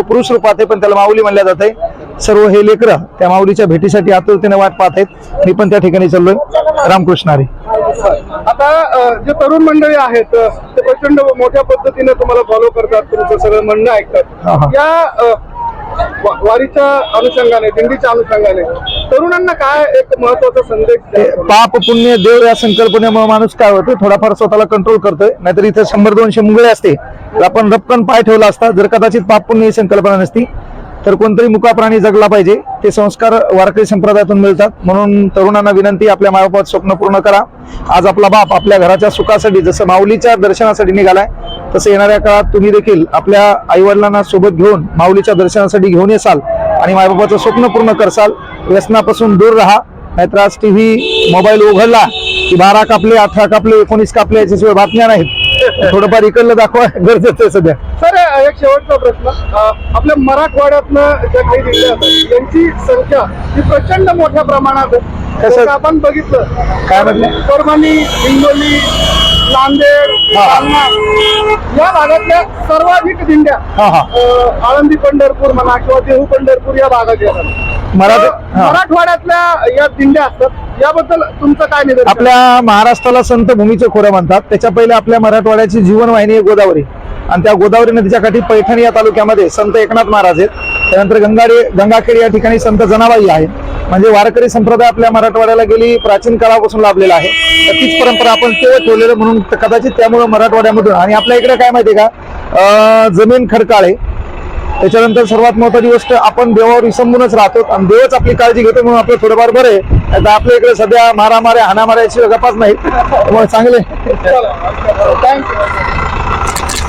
तो पुरुष रूपात आहे पण त्याला माऊली म्हणल्या जात आहे सर्व हे लेकरं त्या माऊलीच्या भेटीसाठी आतुरतेने वाट पाहत आहेत मी पण त्या ठिकाणी चाललोय. रामकृष्ण हरी. आता जे तरुण मंडळी आहेत ते प्रचंड मोठ्या पद्धतीने तुम्हाला फॉलो करतात तुमचं सगळं म्हणणं ऐकतात. या वारीच्या अनुषंगाने दिंडीच्या अनुषंगाने तरुणांना काय एक महत्त्वाचा संदेश? पाप पुण्य देव या संकल्पनेमुळे माणूस काय होतो? थोडाफार स्वतःला कंट्रोल करतोय. नाहीतर इथे शंभर दोनशे मुंगळे असते. तर आपण रपकन पाय ठेवला असता जर कदाचित पाप पुण्य ही संकल्पना नसती तर कोणतरी मुका प्राणी जगला पाहिजे. ते संस्कार वारकरी संप्रदायातून मिळतात. म्हणून तरुणांना विनंती आपल्या मायबापात स्वप्न पूर्ण करा. आज आपला बाप आपल्या घराच्या सुखासाठी जसं माऊलीच्या दर्शनासाठी निघालाय तसं येणाऱ्या काळात तुम्ही देखील आपल्या आईवडिलांना सोबत घेऊन माऊलीच्या दर्शनासाठी घेऊन येसाल. आणि मायबापाचं स्वप्न पूर्ण करसाल व्यसनापासून दूर राहा. नाहीतर आज टीव्ही मोबाईल उघडला की बारा कापले अठरा कापले एकोणीस कापले याच्याशिवाय बातम्या नाहीत. थोडंफार इकडलं दाखवा गरजेचं आहे सध्या. सर एक शेवटचा प्रश्न. आपल्या मराठवाड्यातनं ज्या काही दिंड्या आहेत यांची संख्या ही प्रचंड मोठ्या प्रमाणात आहे. आपण बघितलं काय म्हटलं? परभणी हिंगोली नांदेड. जालना या भागातल्या सर्वाधिक दिंड्या हा हा. अ, आळंदी पंढरपूर म्हणा किंवा देहू पंढरपूर या भागात येतात. मराठी तर हा. मराठवाड्यातल्या या दिंड्या असतात याबद्दल तुमचं काय निवेदन आपल्या महाराष्ट्राला संत भूमीचे खोरं म्हणतात. त्याच्या पहिले आपल्या मराठवाड्याची जीवनवाहिनी आहे गोदावरी. आणि त्या गोदावरी नदीच्या काठी पैठणी या तालुक्यामध्ये संत एकनाथ महाराज आहेत. त्यानंतर गंगाडे गंगाखेड या ठिकाणी संत जनाबाई आहे म्हणजे वारकरी संप्रदाय आपल्या मराठवाड्याला गेली प्राचीन काळापासून लाभलेला आहे. तर तीच परंपरा आपण ते ठेवलेलं म्हणून कदाचित त्यामुळे मराठवाड्यामधून. आणि आपल्या इकडे काय माहितीये का? जमीन खडकाळ. आहे त्याच्यानंतर सर्वात महत्वाची गोष्ट आपण देवावर विसंबूनच राहतो आणि देवच आपली काळजी घेतो म्हणून आपलं थोडंफार बरं आहे. तर आपल्या इकडे सध्या मारामाऱ्या हाणामाऱ्याची गपाच नाही चांगले थँक्यू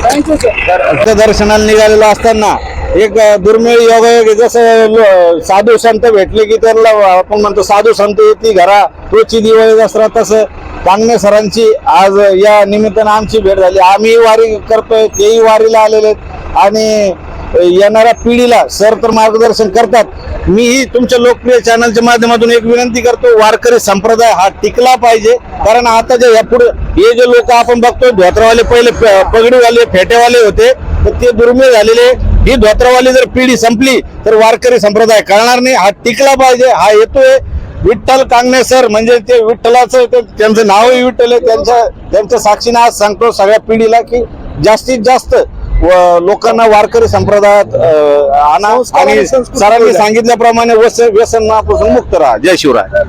थँक्यू सर दर्शनाला निघालेलो असताना एक दुर्मिळ योग की जसं साधू संत भेटले की त्याला आपण म्हणतो साधू संत येते घरा रोजची दिवाळी दसरा तसं. कांगणे सरांची आज या निमित्तानं आमची भेट झाली. आम्ही वारी करतोय तेही वारीला आलेले आहेत. आणि येणाऱ्या पिढीला सर तर मार्गदर्शन करतात. मीही तुमच्या लोकप्रिय चॅनलच्या माध्यमातून एक विनंती करतो वारकरी संप्रदाय हा टिकला पाहिजे. कारण आता जे यापुढे हे जे लोक आपण बघतो धोत्रावाले पहिले पगडीवाले फेटेवाले होते तर ते दुर्मिळ झालेले. ही धोत्रावाली जर पिढी संपली तर वारकरी संप्रदाय कळणार नाही. हा टिकला पाहिजे हा येतोय. विठ्ठल कांगणे सर म्हणजे ते विठ्ठलाचं ते त्यांचं नावही विठ्ठल आहे. त्यांच्या त्यांच्या साक्षीने आज सांगतो सगळ्या पिढीला की जास्तीत जास्त व लोकांना वारकरी संप्रदायात आणा आणि सरांनी. सांगितल्याप्रमाणे व्यसन व्यसनापासून मुक्त राहा जय शिवराय